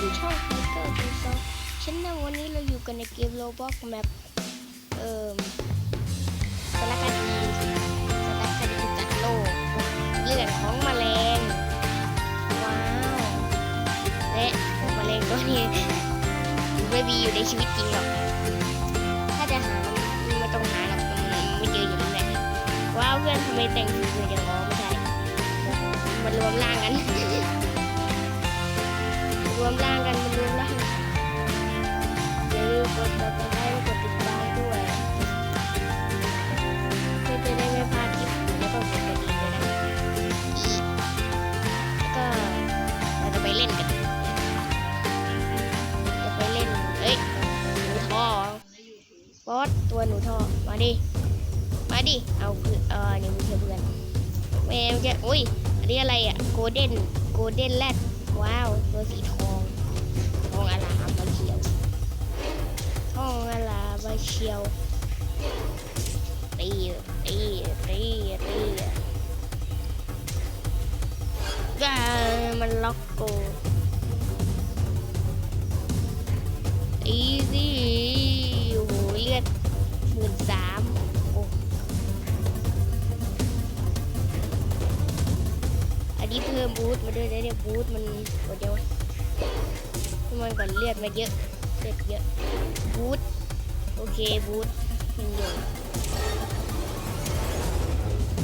มช่องไทเกอร์ดูซอฉันนะวันนี้เราอยู่กันในเกมโรบอกแมปเอ่อสารคดีสารคดีจัดโลกเรื่องของแมลงว้าวและแมลงตัวนี้ไม่มีอยู่ในชีวิตจริงหรอกถ้าจะหาไม่ต้องหาหรอกมันไม่เจออยู่แล้วแหละว้าวเพื่อนทำไมแต่งตัวเหมือนอย่างง้อไม่ใช่มันรวมร่างกัน วมร่างกันมันรวมร่างอย่าลืมกดติดตามและกดติดตามด้วยเพื่อจะได้ไม่พลาดคลิปแล้วก็กดกระดิ่งด้วยนะก็เราจะไปเล่นกันจะไปเล่นเอ้ยหนูท่อบอสตัวหนูท่อมาดิมาดิเอาเพื่อนเออนี่มีเพื่อนแม่จะอุ้ยอันนี้อะไรอะโกลเด้นโกลเด้นแรดว้าว ตัวสีทอง ทองอลาใบเขียวตีตีตีตีก็มันล็อกโกอีซี่โอ้โหเลือดหมื่นสามโอ้อันนี้เพิ่มบูทมาด้วยนะเนี่ยบูทมันกดเดียวทำไมก่อนเลือดมาเยอะเลือดเยอะ บูทโอเคบูทยังอยู่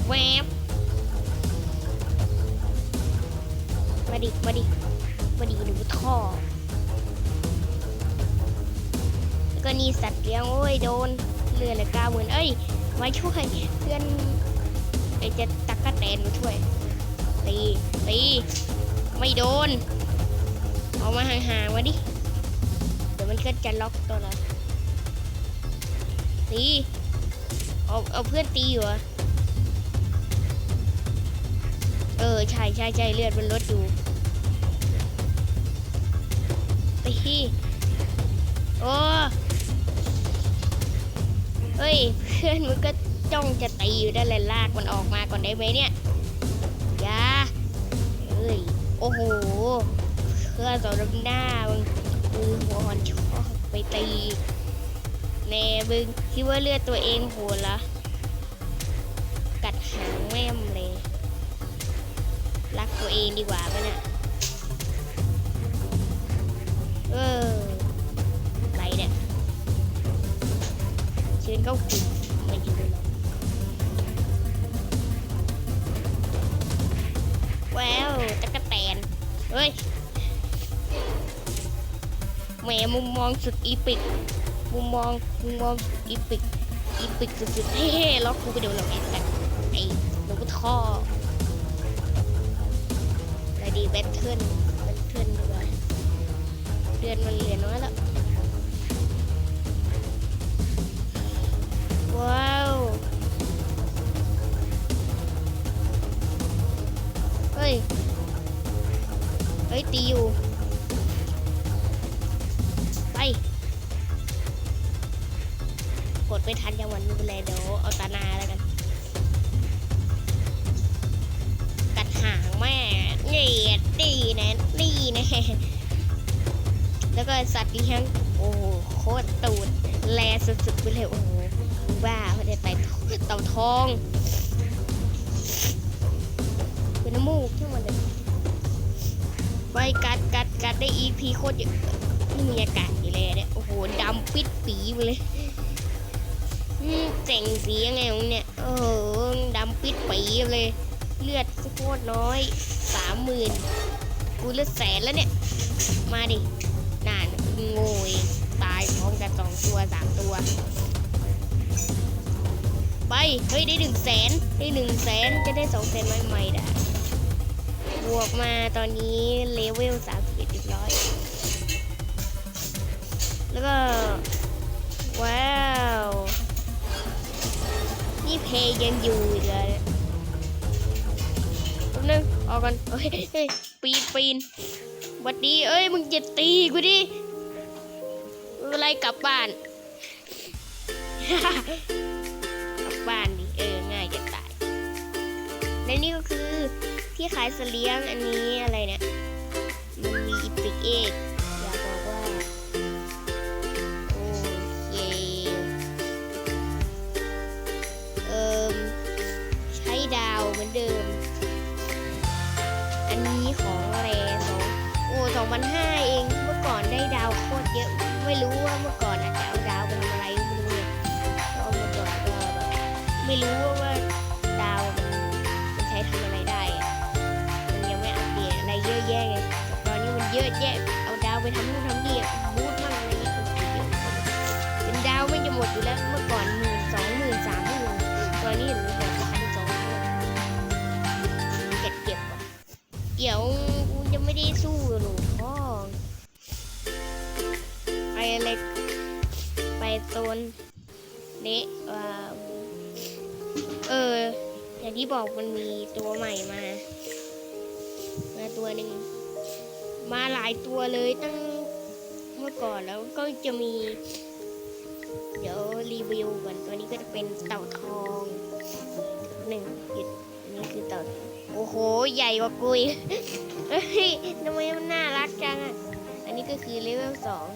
แวบมาดิมาดิมาดิหนูท่อแล้วก็นี่สัตว์เลี้ยงโอ้ยโดนเลือเลยเก้าหมื่นเอ้ยมาช่วยเพื่อนไอจะตักกะแตนมาช่วยตีตีไม่โดน เอามาห่างๆมาดิ มันก็จะล็อกตัวเราตีเอาเอาเพื่อนตีอยู่อะเออใช่ใช่ใช่เลือดมันลดอยู่ตีโอ้เฮ้ยเพื่อนมันก็จ้องจะตีอยู่ได้เลยลากมันออกมาก่อนได้ไหมเนี่ยอยาเอ้ยโอ้โหเครื่องสำหรับหน้ามึง มือหัวหอนชอบไปตีแน่มึงคิดว่าเลือดตัวเองโหดละกัดหางแม่มเลย รักตัวเองดีกว่าปะเนี่ยเอออะไรเนี่ยเชิญเข้ากลุ่มไม่ยืนหรอว้าวตะกะแตนเฮ้ย แหมมุมมองสุดอีปิก มุมมองมุมมองอีปิกอีปิกสุดๆเฮ้ๆล็อกกูไปเดี๋ยวเราแอนแต่ไอ้หนูกท่ออะไรดีแบทเทิลแบทเทิลดีกว่าเดือนมันเหลือน้อยแล้วว้าวเฮ้ยเฮ้ยตีอยู่ ไม่ทันจังวันไม่เป็นไรเดี๋ยวเอาตานาแล้วกัน กัดหางแม่นี่นี่นะนี่นะแล้วก็สัตว์เลี้งโอ้โหโคตรตูดแลสุดๆไปเลยโอ้โหบ้าไม่ได้ไปเต่าทองเป็นน้ำมูกที่มันเลยไปกัดกัดกัดได้ EP โคตรเยอะนี่มีอากาศอยู่เลยเนี่ยโอ้โหดำปิดปีมาเลย เจ๋งสียังไงของเนี่ยโอ้โหดำปิดปีเลย เลือดโคตรน้อยสามหมื่นกูเลือดแสนแล้วเนี่ย มาดิน่านโง่เองตายพร้อมกันสองตัวสามตัว ไป เฮ้ย ได้หนึ่งแสนได้หนึ่งแสนจะได้สองแสนใหม่ๆได้บวกมาตอนนี้เลเวล31เรียบร้อยแล้วก็ ว้าว นี่เพลงยังอยู่อีกเลยแป๊บนึงออกกันเฮ้ยปีนปีนวัดดีเอ้ยมึงจะตีกูดิอะไรกลับบ้านกลับบ้านดิเออง่ายจะตายและนี่ก็คือที่ขายเสลียงอันนี้อะไรเนี่ยมันมีอีปิกเอก อนเดิม อันนี้ของแรสองโอ้สองพันห้าเอง เมื่อก่อนได้ดาวโคตรเยอะ ไม่รู้ว่าเมื่อก่อนอาจจะเอาดาวไปทำอะไรไม่รู้เลยเพราเมื่อก่อนก็แบบไม่รู้ว่าดาวมันมันใช้ทำอะไรได้อะมันยังไม่อัปเดตอะไรเยอะแยะไงตอนนี้มันเยอะแยะ เอาดาวไปทำนู่นทำนี่บูทมั่งอะไรเงี้ยอ้โหเยอะไปหมเป็นดาวไม่จะหมดอยู่แล้ว ที่บอกมันมีตัวใหม่มา มาตัวหนึ่ง มาหลายตัวเลยตั้งเมื่อก่อนแล้วก็จะมี เดี๋ยวรีวิวก่อนตัวนี้ก็จะเป็นเต่าทองหนึ่งหยุดนนี้คือเต่าโอ้โห ใหญ่กว่ากุยเฮ้ยทำไมมันน่ารักจังอะ อันนี้ก็คือเลเวลสอง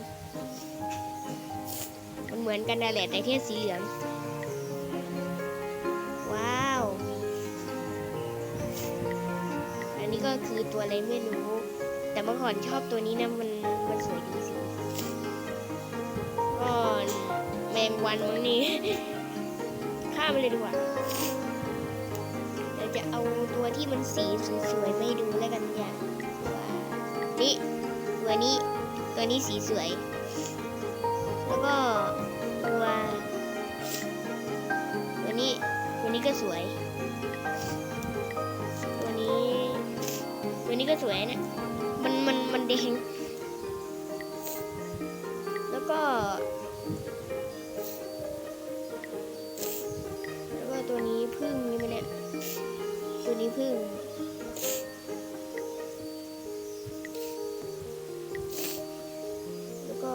มันเหมือนกันนั่นแหละแต่แค่สีเหลือง ก็คือตัวอะไรไม่รู้ แต่เมื่อก่อนชอบตัวนี้นะมันมันสวยดีสิก็แมงวันมั้งนี่ข้ามไปเลยดีกว่าเดี๋ยวจะเอาตัวที่มันสีสวยๆไม่ดูแล้วกันอย่างว่านี่ตัวนี้ตัวนี้สีสวย แล้วก็ตัวตัวนี้ตัวนี้ก็สวย นี้ก็สวยเนะมันมันมันแดง แล้วก็ แล้วก็ตัวนี้พึ่งนี่มันเนี่ย ตัวนี้พึ่งแล้วก็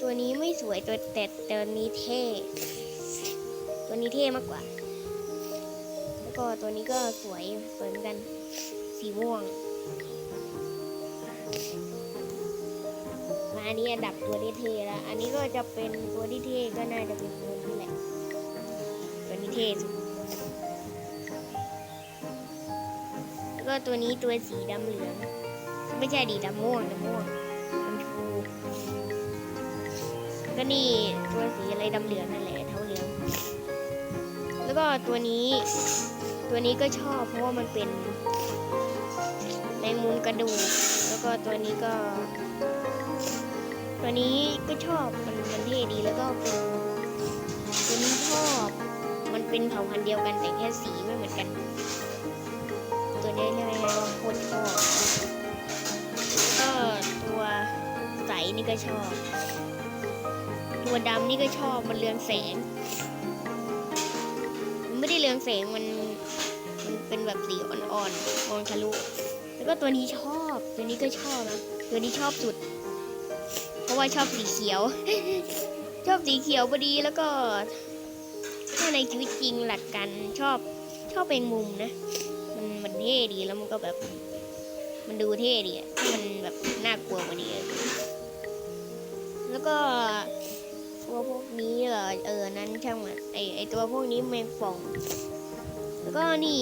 ตัวนี้ไม่สวยตัวแต่ตัวนี้เท่ ตัวนี้เท่มากกว่า ก็ตัวนี้ก็สวยสวยเหมือนกัน สีม่วง มาอันนี้อันดับตัวที่เทแล้ว อันนี้ก็จะเป็นตัวที่เทก็น่าจะเป็นตัวนี้แหละ ตัวนี้เทสุดแล้วก็ตัวนี้ตัวสีดำเหลือง ไม่ใช่ดีดำม่วงดำม่วงดำชูก็นี่ตัวสีอะไรดำเหลืองนั่นแหละเท่าเหลืองแล้วก็ตัวนี้ ตัวนี้ก็ชอบเพราะว่ามันเป็นแมงมุมกระดูก แล้วก็ตัวนี้ก็ ตัวนี้ก็ชอบมันมันเท่ดีแล้วก็เป็นตัวนี้ชอบ มันเป็นเผ่าพันธุ์เดียวกันแต่แค่สีไม่เหมือนกัน ตัวนี้เรียกว่าโคตรชอบก็ตัวใสนี่ก็ชอบ ตัวดำนี่ก็ชอบมันเรืองแสง ไม่ได้เรืองแสงมัน เป็นแบบสีอ่อนๆมองทะลุแล้วก็ตัวนี้ชอบตัวนี้ก็ชอบนะตัวนี้ชอบสุด เพราะว่าชอบสีเขียว ชอบสีเขียวพอดีแล้วก็ ถ้าในชีวิตจริงหลักกันชอบชอบเป็นมุมนะ มันมันเท่ดีแล้วมันก็แบบ มันดูเท่ดีอะถ้ามันแบบน่ากลัวกว่านี้แล้วก็ตัวพวกนี้เหรอเออนั้นช่างมันไอไอตัวพวกนี้แมงป่อง แล้วก็นี่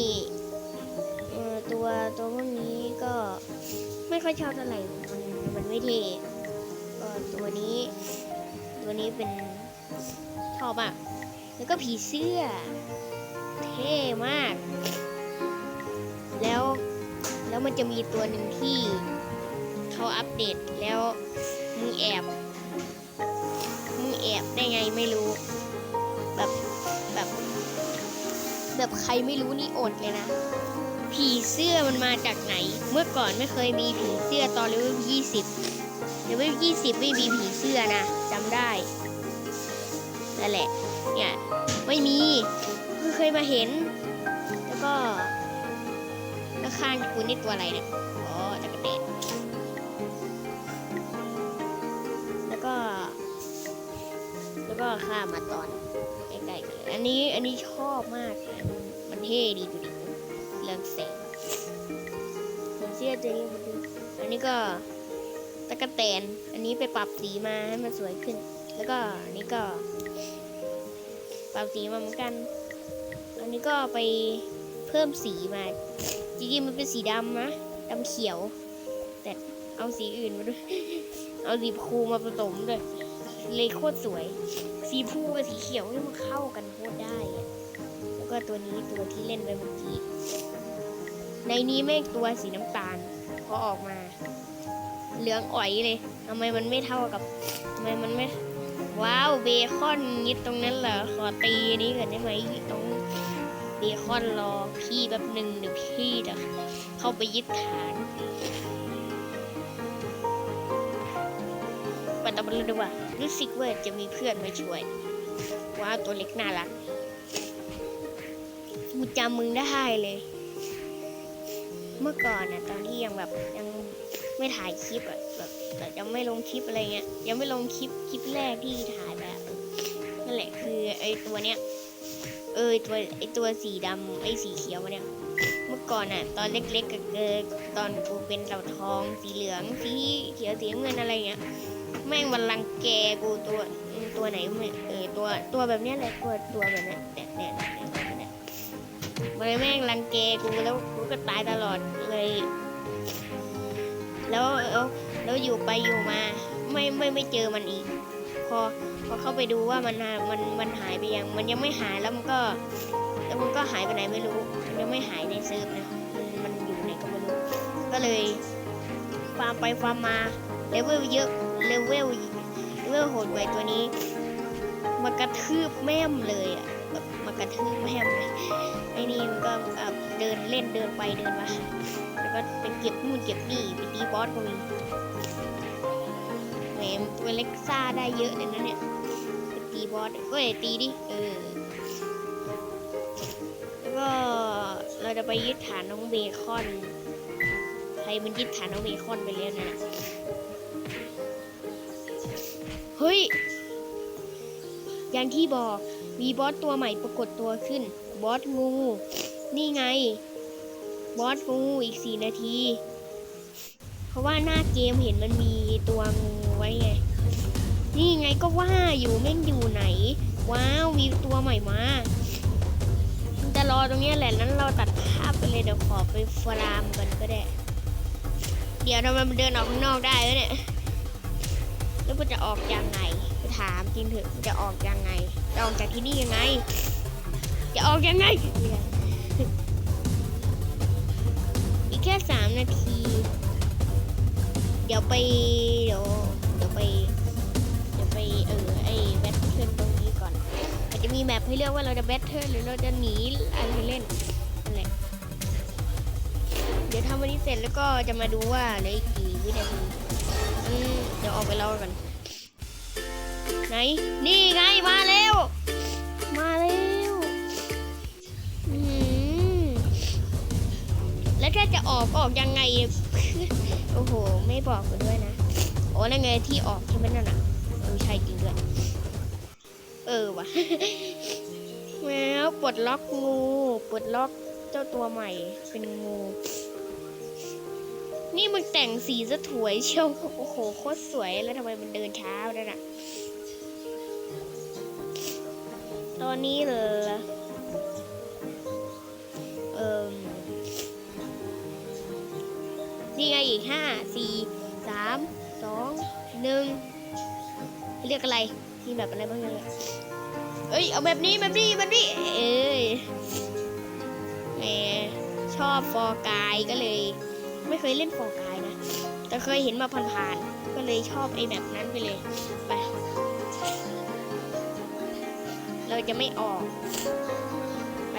ตัวพวกนี้ก็ไม่ค่อยชอบเท่าไหร่มันมันไม่เท่ก็ตัวนี้ ตัวนี้เป็นชอบมาก แล้วก็ผีเสื้อ เท่มาก แล้วแล้วมันจะมีตัวหนึ่งที่เขาอัปเดตแล้วมึงแอบมึงแอบได้ไงไม่รู้แบบแบบแบบใครไม่รู้นี่อดเลยนะ ผีเสื้อมันมาจากไหน เมื่อก่อนไม่เคยมีผีเสื้อตอนเลเวลยี่สิบเลเวลยี่สิบไม่มีผีเสื้อนะจำได้นั่นแหละ เนี่ยไม่มีเพิ่งเคยมาเห็น แล้วก็แล้วข้างคุณนี่ตัวอะไรเนี่ยอ๋อตะกะเตนแล้วก็ แล้วก็ข้ามาตอนใกล้ๆกันเลยอันนี้อันนี้ชอบมาก มันมันเท่ดีดูดิ เรื่องแสงผีเสื้อตัวนี้มันดูอันนี้ก็ตะกะแตน อันนี้ไปปรับสีมาให้มันสวยขึ้น แล้วก็อันนี้ก็ ปรับสีมาเหมือนกัน อันนี้ก็ไปเพิ่มสีมาจริงๆมันเป็นสีดำนะดำเขียว แต่เอาสีอื่นมาด้วย เอาสีพูมาผสมด้วยเลยโคตรสวย สีพูกับสีเขียวนี่มันเข้ากันโคตรได้แล้วก็ตัวนี้ตัวที่เล่นไปเมื่อกี้ ในนี้แม่งตัวสีน้ำตาลพอออกมา เหลืองอ่อยเลยทำไมมันไม่เท่ากับทำไมมันไม่ ว้าวเบคอนยิดตรงนั้นเหรอขอตีนี้ก่อนได้ไหมตรงเบคอนรอพี่แป๊บหนึ่งเดี๋ยวพี่จะเข้าไปยึดฐานปัตตาบันเลยดีกว่ารู้สึกว่าจะมีเพื่อนมาช่วย ว้าวตัวเล็กน่ารักกูจำมึงได้เลย เมื่อก่อนนะตอนที่ยังแบบยังไม่ถ่ายคลิปอะแบบแบบยังไม่ลงคลิปอะไรเงี้ยยังไม่ลงคลิปคลิปแรกที่ถ่ายแบบนั่นแหละคือไอตัวเนี้ยเออตัวไอตัวสีดำไอสีเขียวเนี่ยเมื่อก่อนอะตอนเล็กๆก็เกิดตอนกูเป็นเต่าทอง สีเหลืองสีเขียวสีเงินอะไรเงี้ยแม่งมันรังแกกูตัวตัวไหนเออตัวตัวแบบเนี้ยแหละตัวตัวแบบเนี้ยเนี่ยเนี่ยเนี่ยเนี่ยเนี่ยมันแม่งรังแกกูแล้ว ก็ตายตลอดเลย แล้วแล้วแล้วอยู่ไปอยู่มา ไม่ไม่ไม่เจอมันอีก พอพอเข้าไปดูว่ามันมันมันหายไปยัง มันยังไม่หายแล้วมันก็แล้วมันก็หายไปไหนไม่รู้ มันยังไม่หายในเซิร์ฟนะมันมันอยู่ไหนก็ไม่รู้ ก็เลยฟาร์มไปฟาร์มมาเลเวลเยอะเลเวลเลเวลโหดกว่าตัวนี้มากระทืบแม่มเลยอะมากระทืบแม่มเลยไอ้นี่มันก็ เดินเล่นเดินไปเดินมา แล้วก็ไปเก็บนู่นเก็บนี่ไปตีบอสก็มีแหมตัวเล็กซ่าได้เยอะเลยนะเนี่ยไปตีบอสก็เลยตีดิเออแล้วก็เราจะไปยึดฐานน้องเบคอนใครมันยึดฐานน้องเบคอนไปแล้วนะเฮ้ยอย่างที่บอกมีบอสตัวใหม่ปรากฏตัวขึ้น บอสงู นี่ไง บอสงูอีกสี่นาที เพราะว่าหน้าเกมเห็นมันมีตัวงูไว้ไง นี่ไงก็ว่าอยู่แม่งอยู่ไหน ว้าวมีตัวใหม่มาจะรอตรงนี้แหละนั้นเราตัดภาพไปเลยเดี๋ยวขอไปฟรามกันก็ได้ เดี๋ยวทำไมมันเดินออกข้างนอกได้แล้วเนี่ย แล้วมันจะออกยังไงไปถามจริงเถอะจะออกยังไงจะออกจากที่นี่ยังไง จะออกยังไง อีกแค่สามนาที เดี๋ยวไป เดี๋ยวเดี๋ยวไป เดี๋ยวไปเออไอ้แบทเทิลตรงนี้ก่อนอาจจะมีแมปให้เลือกว่าเราจะแบทเทิลหรือเราจะหนีอะไรเล่นนั่นแหละเดี๋ยวทำวันนี้เสร็จแล้วก็จะมาดูว่าเหลืออีกกี่วินาทีเดี๋ยวออกไปรอกันไหน นี่ไงมาแล้ว แล้วถ้าจะออกออกยังไง โอ้โห ไม่บอกกันด้วยนะ โอ้นั่นไงที่ออกใช่ไหมนั่นอะเออใช่จริงด้วย เออว่ะแล้วปลดล็อกงูปลดล็อกเจ้าตัวใหม่เป็นงู นี่มันแต่งสีสะถวยเชียวโอ้โหโคตรสวยแล้วทำไมมันเดินช้าด้วยน่ะ ตอนนี้เลยเห้าสี่สามสองหนึ่งเรียกอะไรทีแบบอะไรบ้างเนี่ยเอ้ยเอาแบบนี้แบบนี้แบบนี้เอ้ยแหมชอบฟอร์กายก็เลย ไม่เคยเล่นฟอร์กายนะ แต่เคยเห็นมาผ่านๆก็เลยชอบไอ้แบบนั้นไปเลยไปเราจะไม่ออกไป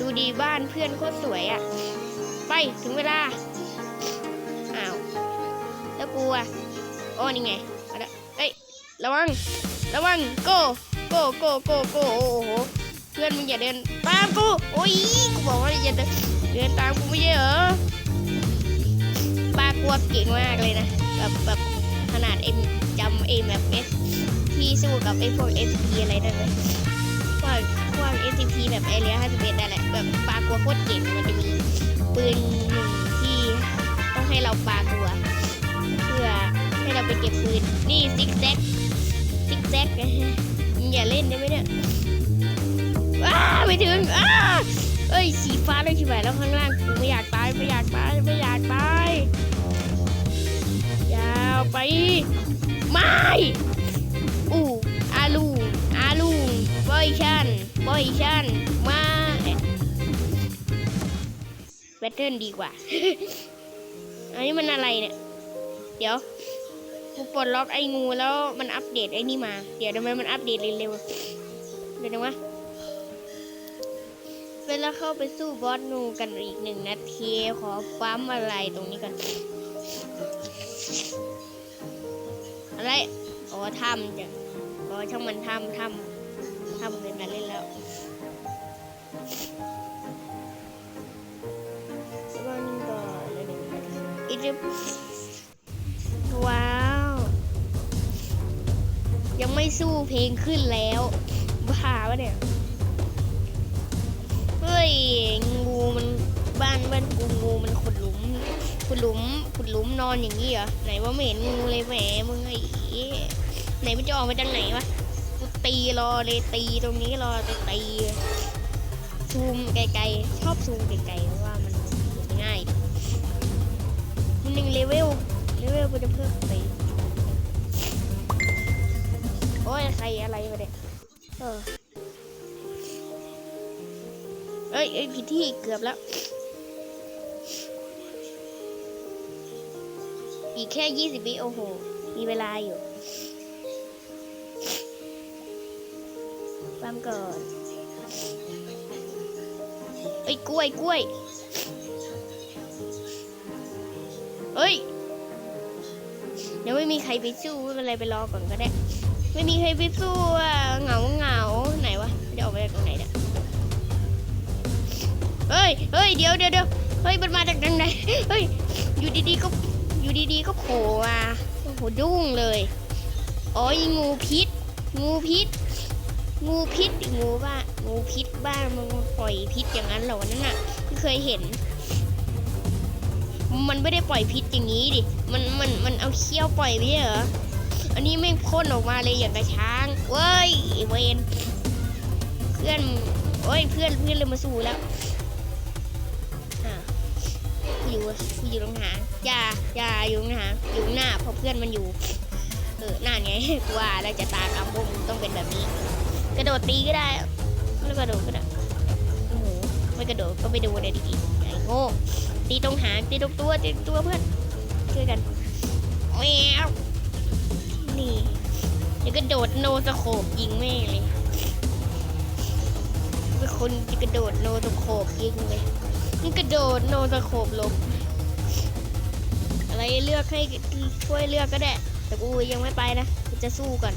ดูดีบ้านเพื่อนโคตรสวยอะ่ะ ไปถึงเวลา แล้วอะโอ้นี่ไงมาล้วเอ้ยระวังระวังโกโกโกโกโกโอ้โหเพื่อนมึงอย่าเดินตามกูโอ้ยกูบอกว่าอย่าเดินเดินตามกูไม่ใช่เหรอปลากลัวเก่งมากเลยนะแบบแบบขนาดเอ็มจำเอ็มแบบเอสที่สู้กับไอ้พวกเอสพีอะไรนั่นเลยพวกพวกเอสพีแบบไอเรียห้าสิบเอ็ดนั่นแหละแบบปลากลัวโคตรเก่งมันจะมีปืนหนึ่งที่ต้องให้เราปลากลัว ไปเก็บปืน นี่ซิกแซกซิกแซกมึงอย่าเล่นได้ไหมเนี่ยเอ้าไม่ถึงอ้าเอ้ยสีฟ้าเลยชิบหายแล้วข้างล่างกูไม่อยากตายไม่อยากตายไม่อยากตายยาวไปไม่อู้อาลูอาลูบอยชันบอยชันมาแบตเทิลดีกว่า อันนี้มันอะไรเนี่ย เดี๋ยว กูปลดล็อกไอ้งูแล้วมันอัปเดตไอ้นี่มา เดี๋ยวทำไมมันอัปเดตเร็วๆเดี๋ยวนะวะเวลาเข้าไปสู้บอสงูกันอีกหนึ่งนาทีขอปั๊มอะไรตรงนี้กันอะไรอ๋อทำจ้ะอ๋อช่างมันทำทำทำเกินมาเล่นแล้ววก็นี่ก็เลยหนึ่งนาทีอีจิ สู้เพลงขึ้นแล้วบ้าวะเนี่ยเฮ้ยงูมันบ้านบ้านกูงูมันขุดหลุมขุดหลุมขุดหลุมนอนอย่างนี้เหรอไหนว่าไม่เห็นงูเลยแหมมึงไอ้เหี้ยไหนมันจะออกมาจากไหนวะกูตีรอเลยตีตรงนี้รอจะตีซูมไกลๆชอบซูมไกลๆเพราะว่ามันง่ายมันหนึ่งเลเวลเลเวลกูจะเพิ่มไป โอ้ยใครอะไรมาเนี่ยเออเอ้ยเอ้ยผิดที่เกือบแล้ว อีกแค่ยี่สิบวิโอ้โห มีเวลาอยู่ตามก่อนเอ้ยกล้วยกล้วยเอ้ยเดี๋ยวไม่มีใครไปสู้ไม่เป็นไรไปรอก่อนก็ได้ ไม่มีใครไปสู้อะเหงาเหงาไหนวะจะออกไปตรงไหนเนี่ยเฮ้ยเฮ้ยเดี๋ยวเดี๋ยวเดี๋ยวเฮ้ยมันมาจากทางไหนเฮ้ยอยู่ดีๆก็อยู่ดีๆก็โผล่มาโอ้โหดุ้งเลยอ๋อไอ้งูพิษ งูพิษ งูพิษงูบ้างูพิษบ้ามันปล่อยพิษอย่างนั้นเหรอนั่นน่ะไม่เคยเห็น มันไม่ได้ปล่อยพิษอย่างนี้ดิมันมันมันเอาเขี้ยวปล่อยไม่ใช่เหรอ อันนี้แม่พ่นออกมาเลยอย่างกระช้างเว้ยเวนเพื่อนโอ้ยเพื่อนเพื่อนเลยมาสู้แล้วอะกูอยู่กูอยู่ตรงหางอย่าอย่าอยู่ตรงหางอยู่หน้าเพราะเพื่อนมันอยู่ เออหนั่นไงกูว่าแล้วจะตากรรมพวกมึงต้องเป็นแบบนี้ กระโดดตีก็ได้ไม่กระโดดก็ได้โอ้โหไม่กระโดดก็ไม่ดูเลยดีไอ้โง่ตีตรงหางตีตรงตัวตีตัวเพื่อนช่วยกันแมว นี่เดี๋ยวกระโดดโนสโคบยิงแม่เลยเป็นคนจะกระโดดโนสโคบยิงเลยมันกระโดดโนสโคบลบอะไรเลือกให้ช่วยเลือกก็ได้ แต่กูยังไม่ไปนะกูจะสู้ก่อน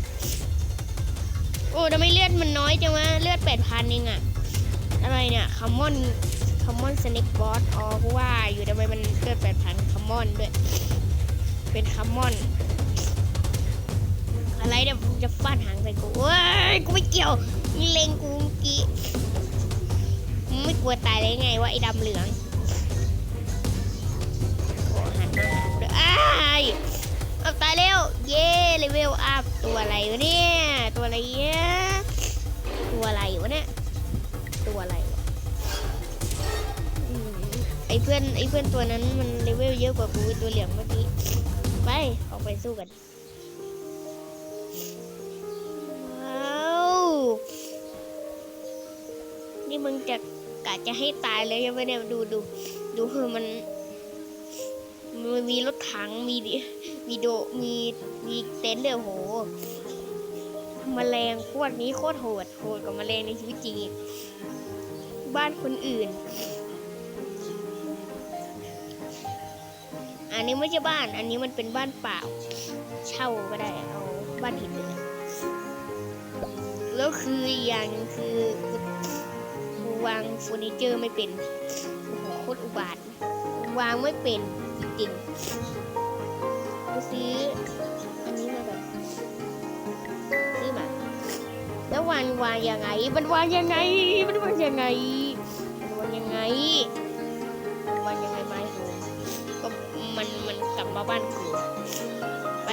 โอ้ทำไมเลือดมันน้อยจังวะเลือดแปดพันเองอะอะไรเนี่ยคัมมอนคัมมอนสเน็กบอสอ๋อกูว่าอยู่ทำไมมันเลือดแปดพันคัมมอนด้วยเป็นคัมมอน อะไรเนี่ยมึงจะฟาดหางใส่กูเว้ยกูไม่เกี่ยวมีเลงกูเมื่อกี้มึงไม่กลัวตายเลยไงวะไอ้ดำเหลืองโอ้หันมาหากูด้วยอ้ายเอาตายแล้วเย้เลเวลอัพตัวอะไรวะเนี่ยตัวอะไรเนี่ยตัวอะไรวะเนี่ยตัวอะไรวะไอ้เพื่อนไอ้เพื่อนตัวนั้นมันเลเวลเยอะกว่ากูตัวเหลืองเมื่อกี้ไปออกไปสู้กัน มึงจะกะจะให้ตายเลยยังไม่ได้ดูดูดูเออมันมันมีรถถังมีมีโดมีมีเต็นท์เดียโหมแมลงพวกนี้โคตรโหดโหดกว่าแมลงในชีวิตจริงอีกบ้านคนอื่น อันนี้ไม่ใช่บ้าน อันนี้มันเป็นบ้านเปล่า เช่าก็ได้เอาบ้านหินเลยแล้วคืออีกอย่างคือ วางเฟอร์นิเจอร์ไม่เป็นโอ้โหโคตรอุบาทวางไม่เป็นจริงๆกูซื้ออันนี้มาแบบซื้อมาแล้ววางวางยังไง มันวางยังไง มันวางยังไงมันวางยังไงวางยังไงไม้โหก็มันมันกลับมาบ้านกูไป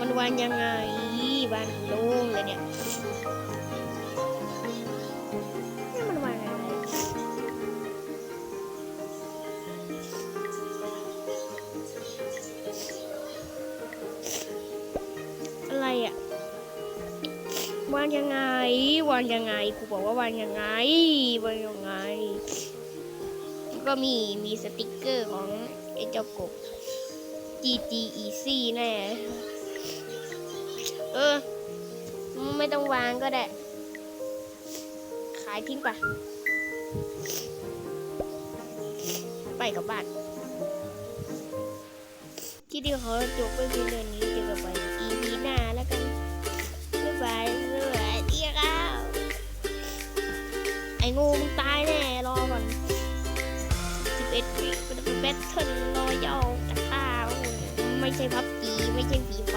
มันวางยังไงบ้านโล่งเลยเนี่ยางยังไง วางยังไงกูบอกว่าวางยังไง วางยังไง ก็มีมีสติกเกอร์ของไอ้เจ้ากบ GG Easy แน่เออไม่ต้องวางก็ได้ ขายทิ้งไปไปกลับบ้าน ที่ดียวเขาจบไปเพียงเดือนนี้เจอกันไป งูมึงตายแน่รอก่อน11ปีมันเป็นแบทเทิลรอยาวจากตาไม่ใช่พับจีไม่ใช่ฟีไฟ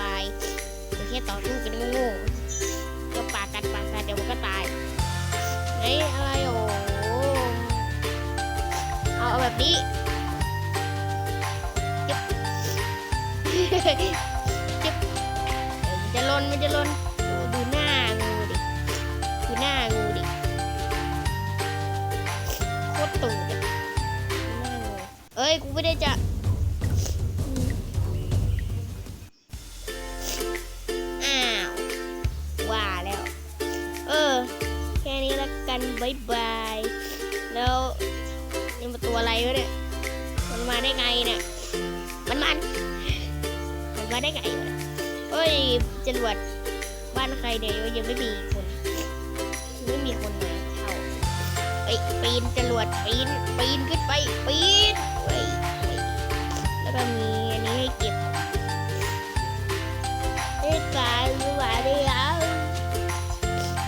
แต่แค่ต่อสู้กันง่ๆก็ปากกัดปากกัดเดี๋ยวมันก็ตายเฮ้ยอะไรโอ้เอาเอาแบบนี้จึ๊บจึ๊บมันจะลนมันจะลน ตรตูดเอ้ย กูไม่ได้จะ